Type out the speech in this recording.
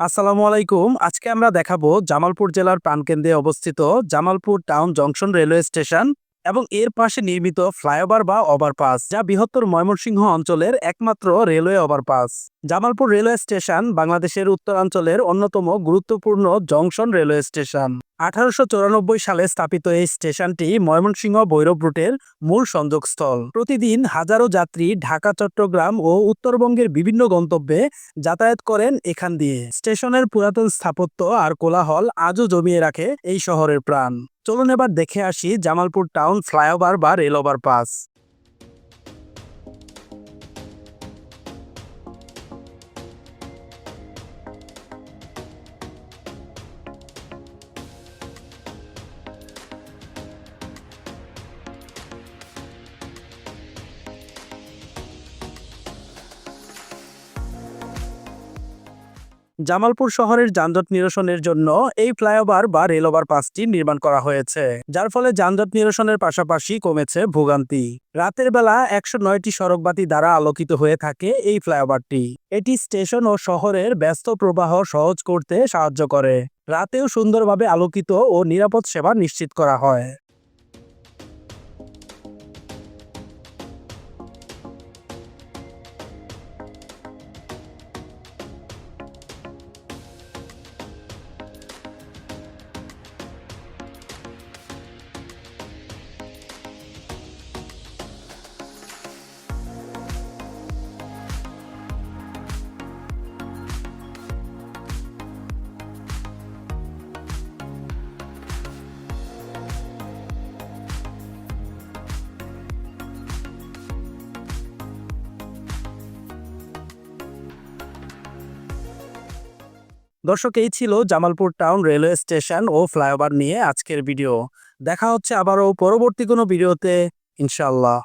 আসসালামু আলাইকুম। আজকে আমরা দেখাবো জামালপুর জেলার প্রাণকেন্দ্রে অবস্থিত Jamalpur town junction railway station. এবং এর পাশে নির্মিত ফ্লাইওভার বা ওভারপাস, যা বৃহত্তর ময়মনসিংহ অঞ্চলের একমাত্র railway overpass. Jamalpur railway station বাংলাদেশের উত্তরাঞ্চলের অন্যতম গুরুত্বপূর্ণ জংশন রেলওয়ে স্টেশন। আঠারোশো সালে স্থাপিত এই স্টেশনটি ময়মনসিংহ ভৈরব রুটের মূল সংযোগস্থল। প্রতিদিন হাজারো যাত্রী ঢাকা, চট্টগ্রাম ও উত্তরবঙ্গের বিভিন্ন গন্তব্যে যাতায়াত করেন এখান দিয়ে। স্টেশনের পুরাতন স্থাপত্য আর কোলাহল আজও জমিয়ে রাখে এই শহরের প্রাণ। চলুন এবার দেখে আসি জামালপুর টাউন ফ্লাইওভার বা রেলওভার ওভারপাস জামালপুর শহরের যানজট নিরসনের জন্য এই ফ্লাইওভার বা রেলওভার ওভারপাসটি নির্মাণ করা হয়েছে, যার ফলে যানজট নিরসনের পাশাপাশি কমেছে ভোগান্তি। রাতের বেলা একশো নয়টি সড়কবাতি দ্বারা আলোকিত হয়ে থাকে এই ফ্লাইওভারটি। এটি স্টেশন ও শহরের ব্যস্ত প্রবাহ সহজ করতে সাহায্য করে। রাতেও সুন্দরভাবে আলোকিত ও নিরাপদ সেবা নিশ্চিত করা হয়। দর্শক, এই ছিল জামালপুর টাউন রেলওয়ে স্টেশন ও ফ্লাইওভার নিয়ে আজকের ভিডিও। দেখা হচ্ছে আবারও পরবর্তী কোনো ভিডিওতে ইনশাল্লাহ